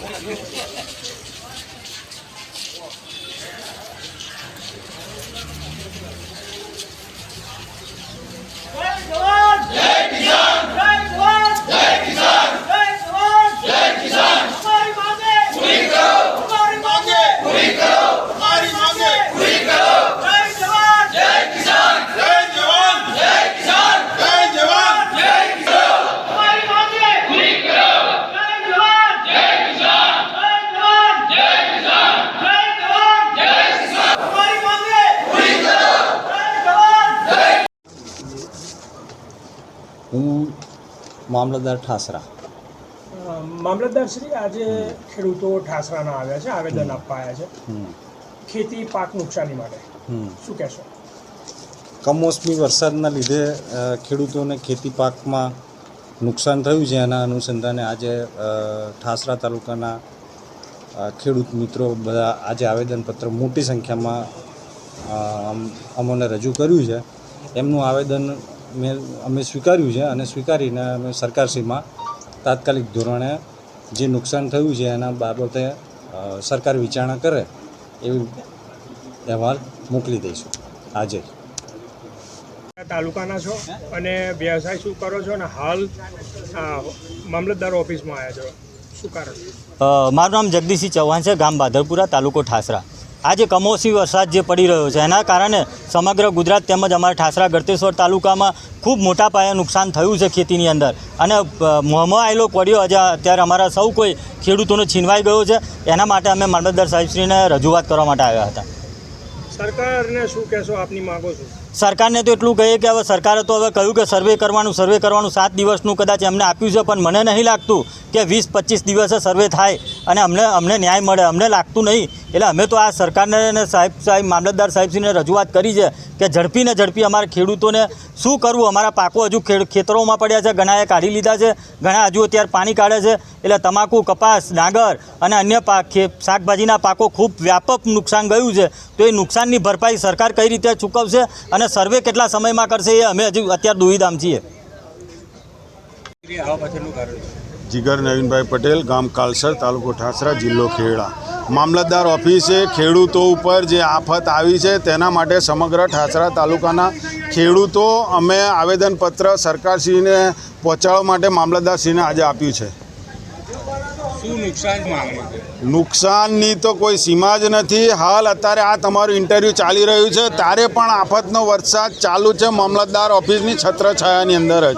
ほら見せてください。મામલતદાર ઠાસરા. મામલતદાર શ્રી આજે ખેડૂતો ઠાસરાના આવ્યા છે આવેદન આપવા આવ્યા છે. ખેતી પાક નુકસાની માટે. શું કહેશો? કમોસમી વરસાદના લીધે ખેડૂતોને ખેતી પાકમાં નુકસાન થયું છે. એના અનુસંધાને આજે ઠાસરા તાલુકાના ખેડૂત મિત્રો બધા આજે આવેદનપત્ર મોટી સંખ્યામાં અમોને રજૂ કર્યું છે. એમનું આવેદન મેં અમે સ્વીકાર્યું છે અને સ્વીકારીને અમે સરકારશ્રીમાં તાત્કાલિક ધોરણે જે નુકસાન થયું છે એના બાબતે સરકાર વિચારણા કરે એવી અહેવાલ મોકલી દઈશું. આજે જ તાલુકાના છો અને વ્યવસાય શું કરો છો અને હાલ મામલતદાર ઓફિસમાં આવ્યા છો. શું કારણ? મારું નામ જગદીશસિંહ ચૌહાણ છે ગામ બાદરપુરા તાલુકો ઠાસરા. આજે કમોસમી વરસાદ જે પડી રહ્યો છે, એના કારણે સમગ્ર ગુજરાત તેમજ અમારા ઠાસરા, ગળતેશ્વર તાલુકામાં ખૂબ મોટા પાયે નુકસાન થયું છે ખેતીની અંદર. અને મોંમાં આવેલો કોડિયો આજે અત્યારે અમારા સૌ કોઈ ખેડૂતોનો છીનવાઈ ગયો છે. એના માટે અમે મામલતદાર સાહેબશ્રીને રજૂઆત કરવા માટે આવ્યા હતા. સરકારને શું કહેશો આપની માગો છો? સરકારને તો એટલું કહીએ કે હવે સરકારે તો હવે કહ્યું કે સર્વે કરવાનું સર્વે કરવાનું સાત દિવસનું કદાચ એમને આપ્યું છે, પણ મને નહીં લાગતું કે વીસ, પચીસ દિવસે સર્વે થાય અને અમને અમને ન્યાય મળે, અમને લાગતું નહીં. એટલે અમે તો આ સરકારને સાહેબ સાહેબ, મામલતદાર સાહેબશ્રીને રજૂઆત કરી છે કે ઝડપીને ઝડપી અમારા ખેડૂતોને શું કરવું? અમારા પાકો હજુ ખેતરોમાં પડ્યા છે, ઘણાએ કાઢી લીધા છે, ઘણા હજુ અત્યારે પાણી કાઢે છે. એટલે તમાકુ, કપાસ, ડાંગર અને અન્ય પાક શાકભાજીના પાકો ખૂબ વ્યાપક નુકસાન ગયું છે. તો એ નુકસાનની ભરપાઈ સરકાર કઈ રીતે ચૂકવશે અને સર્વે કેટલા સમયમાં કરશે એ અમે હજુ અત્યારે દુવિધામ છીએ. જીગર નવીનભાઈ પટેલ, ગામ કાલસર, તાલુકો ઠાસરા, જિલ્લો ખેડા. મામલતદાર ઓફિસે ખેડૂતો ઉપર જે આફત આવી છે તેના માટે સમગ્ર ઠાસરા તાલુકાના ખેડૂતો અમે આવેદનપત્ર સરકારશ્રીને પહોંચાડવા માટે મામલતદારશ્રીને આજે આપ્યું છે. નુકસાનની તો કોઈ સીમા જ નથી. હાલ અત્યારે આ તમારું ઇન્ટરવ્યૂ ચાલી રહ્યું છે. ત્યારે પણ આફતનો વરસાદ ચાલુ છે મામલતદાર ઓફિસની છત્રછાયાની અંદર જ.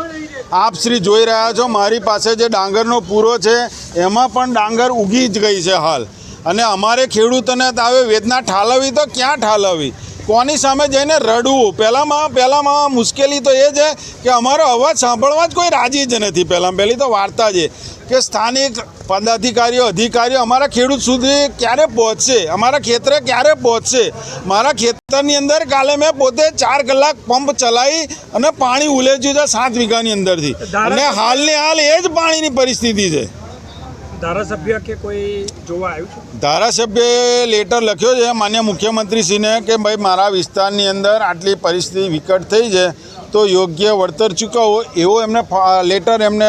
આપ શ્રી જોઈ રહ્યા છો, મારી પાસે જે ડાંગરનો પૂરો છે, એમાં પણ ડાંગર ઉગી જ ગઈ છે હાલ. અને અમારે ખેડૂતોને તો હવે વેદના ઠાલવવી તો ક્યાં ઠાલવવી? કોની સામે જઈને રડવું? પહેલાંમાં પહેલાંમાં મુશ્કેલી તો એ છે કે અમારો અવાજ સાંભળવા જ કોઈ રાજી જ નથી. પહેલાં પહેલી તો વાર્તા છે કે સ્થાનિક પદાધિકારીઓ અધિકારીઓ અમારા ખેડૂત સુધી ક્યારે પહોંચશે? અમારા ખેતરે ક્યારે પહોંચશે? મારા ખેતરની અંદર કાલે મેં પોતે ચાર કલાક પંપ ચલાવી અને પાણી ઉલેચ્યું છે સાત વીઘાની અંદરથી. અને હાલની હાલ એ જ પાણીની પરિસ્થિતિ છે. ધારાસભ્ય કે કોઈ જોવા આવ્યું છે? ધારાસભ્યએ લેટર લખ્યો છે. માન્ય મુખ્યમંત્રીશ્રીને કે ભાઈ, મારા વિસ્તારની અંદર આટલી પરિસ્થિતિ વિકટ થઈ છે, તો યોગ્ય વળતર ચૂકવો. એવો એમને લેટર એમને